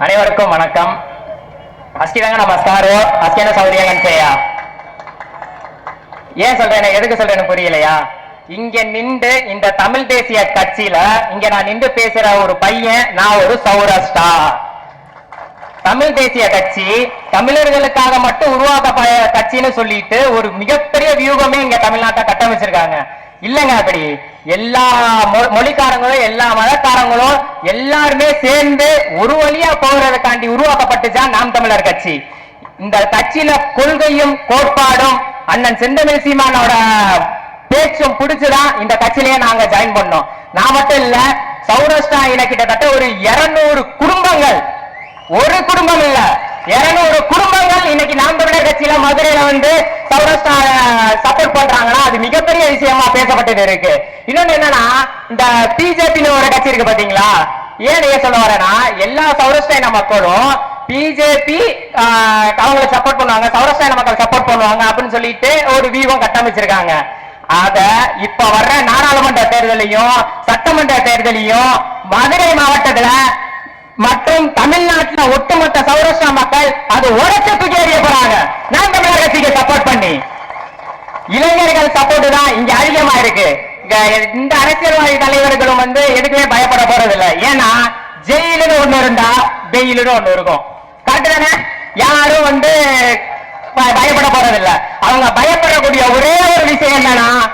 அனைவருக்கும் வணக்கம். அஸ்கிதாங்க நமஸ்காரோ அஸ்கின சௌரியங்கன் செய்யா ஏன் சொல்றேன் எதுக்கு சொல்றேன்னு புரியலையா? இங்க நின்று இந்த தமிழ் தேசிய கட்சியில இங்க நான் நின்று பேசுற ஒரு பையன் நான் ஒரு சௌரஸ்டா தமிழ் தேசிய கட்சி தமிழர்களுக்காக மட்டும் உருவாக்க கட்சின்னு சொல்லிட்டு ஒரு மிகப்பெரிய வியூகமே இங்க தமிழ்நாட்டை கட்டமைச்சிருக்காங்க. இல்லங்க அப்படி. எல்லா மொ- மொழிக்காரங்களும் எல்லா மதக்காரங்களும் எல்லாருமே சேர்ந்து ஒரு வழியா போகிறதுக்காண்டி உருவாக்கப்பட்டுச்சா நாம் தமிழர் கட்சி. இந்த கட்சியில கொள்கையும் கோட்பாடும் அண்ணன் செந்தமிழ் சீமானோட பேச்சும் பிடிச்சுதான் இந்த கட்சியிலேயே நாங்க ஜாயின் பண்ணோம். நான் மட்டும் இல்ல சௌராஷ்டிரா இன கிட்டத்தட்ட ஒரு 200 குடும்பங்கள். ஒரு குடும்பம் இல்லை. 200 குடும்பங்கள் இன்னைக்கு நாம் தமிழர் கட்சியில மதுரையில வந்து சௌராஷ்டிரா சப்போர்ட் பண்றாங்கன்னா அது மிகப்பெரிய விஷயமா பேசப்பட்டது இருக்கு. இன்னொன்னு என்னன்னா இந்த பிஜேபின்னு ஒரு கட்சி இருக்கு பாத்தீங்களா? ஏன் ஏன் சொல்ல வரேன்னா எல்லா சௌராஷ்டிர மக்களும் பிஜேபி அவங்களை சப்போர்ட் பண்ணுவாங்க சௌராஷ்டிர மக்கள் சப்போர்ட் பண்ணுவாங்க அப்படின்னு சொல்லிட்டு ஒரு வியூகம் கட்டமைச்சிருக்காங்க. அத இப்ப வர்ற நாடாளுமன்ற தேர்தலையும் சட்டமன்ற தேர்தலையும் மதுரை மாவட்டத்துல மற்றும் தமிழ்நாட்டில் ஒட்டுமொத்த சௌராஷ்டிரா மக்கள் அது உடச்சு தூக்கி எறிய போறாங்க. நாம் தமிழர் சப்போர்ட் பண்ணி. இளைஞர்கள் சப்போர்ட் தான் இங்க அதிகமா இருக்கு. இந்த அரசியல்வாதி தலைவர்களும் வந்து எதுக்குமே பயப்பட போறது இல்ல ஏன்னா ஜெயிலுன்னு ஒண்ணு இருந்தா வெயிலுன்னு ஒண்ணு இருக்கும். கரெக்ட் தானே? யாரும் வந்து ப- பயப்பட போறது இல்ல அவங்க பயப்படக்கூடிய ஒரே ஒரு விஷயம் என்னன்னா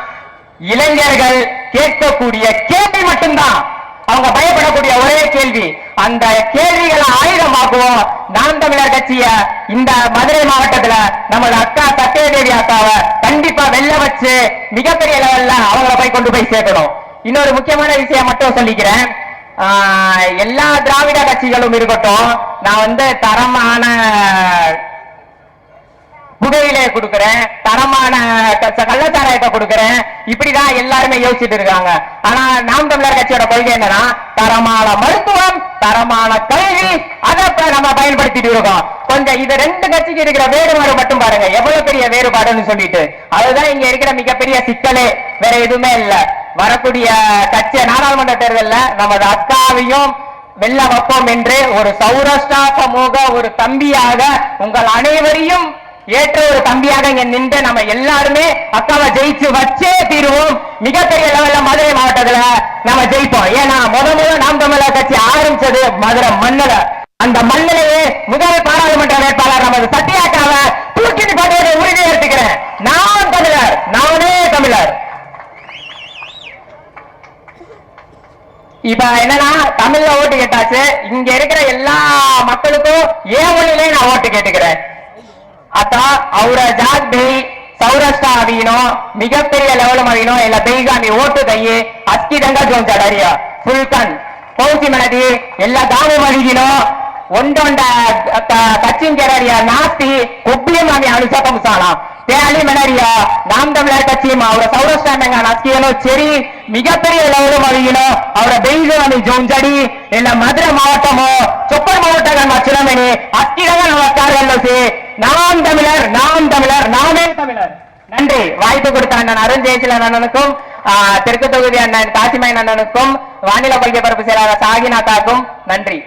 இளைஞர்கள் கேட்கக்கூடிய கேள்வி மட்டும்தான். அவங்க பயப்படக்கூடிய ஒரே கேள்வி அந்த கேள்விகளை ஆயுதமாக்குவோம் நாம் தமிழர் கட்சிய. இந்த மதுரை மாவட்டத்துல நமது அக்கா சத்யதேவி அக்காவை கண்டிப்பா வெல்ல வச்சு மிகப்பெரிய லெவல்ல அவங்கள போய் கொண்டு போய் சேர்க்கணும். இன்னொரு முக்கியமான விஷயம் மட்டும் சொல்லிக்கிறேன். எல்லா திராவிட கட்சிகளும் இருக்கட்டும் நான் வந்து தரமான புகையிலே கொடுக்கிறேன் தரமான கள்ளச்சாராயத்தை கொடுக்கிறேன். இப்படிதான் எல்லாருமே யோசிச்சுட்டு இருக்காங்க. ஆனா நாம் தமிழர் கட்சியோட கொள்கை என்னன்னா தரமான மருத்துவம் தரமான கல்வி அதை நம்ம பயன்படுத்திட்டு இருக்கோம். கொஞ்சம் இது ரெண்டு கட்சிக்கு இருக்கிற வேறுபாடு மட்டும் பாருங்க. எவ்வளவு பெரிய வேறுபாடுன்னு சொல்லிட்டு. அதுதான் இங்க இருக்கிற மிகப்பெரிய சிக்கலே. வேற எதுவுமே இல்ல. வரக்கூடிய கட்சி நாடாளுமன்ற தேர்தலில் நமது அக்காவையும் வெல்ல வைப்போம் என்று ஒரு சௌராஷ்டிரா சமூக ஒரு தம்பியாக உங்கள் அனைவரையும் ஏற்ற ஒரு தம்பியாக இங்க நின்று நம்ம எல்லாருமே அக்காவை ஜெயிச்சு வச்சே தீருவோம். மிகப்பெரிய லெவல்ல மதுரை மாவட்டத்துல நம்ம ஜெயிப்போம். ஏன்னா முத முத நாம் தமிழர் கட்சி ஆரம்பிச்சது மதுரை மண்ணுல. அந்த மண்ணிலேயே முதல் பாராளுமன்ற வேட்பாளர் நமது சத்யாக்காவை தூக்கிட்டு போட்டு உறுதி எடுத்துக்கிறேன். நான் தமிழர் நானே தமிழர். இப்ப என்னன்னா தமிழ்ல ஓட்டு கேட்டாச்சு. இங்க இருக்கிற எல்லா மக்களுக்கும் ஏன் மொழியிலே நான் ஓட்டு கேட்டுக்கிறேன். आता ಅವರ ಜಾಗ್ ಬೈ ಸೌರಾಷ್ಟ್ರ ಅವಿನೋ ಮಿಗಪೆರಿಯ ಲೆವೆಲ್ ಮವಿನೋ ಎಲ್ಲ ಬೈಗಾಮಿ ಓಟು ದಯ್ಯೆ ಅಸ್ಕಿದಂಗ ಜೋಂಚಾಡರಿಯ ಫುಲ್ ಕನ್ ಪೌಸಿ ಮನದಿ ಎಲ್ಲ ದಾವು ಮಳಿಗಿನೋ ಒಂದೊಂದ ಕಚ್ಚಿಂಗೆರರಿಯ ನಾಸ್ತಿ పంచాలా తేలి మనరియా நாம் தமிழர் கட்சியும் அவர சௌரஸ்டாண்டங்க நத்தியலும் சரி மிகப்பெரிய லெவலும் அறியணும் அவர தெய்வம் ஜோஞ்சடி இல்ல மதுரை மாவட்டமோ சொப்பர் மாவட்டங்கள் மச்சிலமணி அத்திரங்கள் வட்டார்கள் நாம் தமிழர் நாம் தமிழர் நாமே தமிழர். நன்றி. வாய்ப்பு கொடுத்த அண்ணன் அருண் ஜெயசீலன் அண்ணனுக்கும் தெற்கு தொகுதி அண்ணன் காசிமயன் அண்ணனுக்கும் வானிலை பல்கலைப்பரப்பு செயலாளர் சாகிநாத்தாக்கும் நன்றி.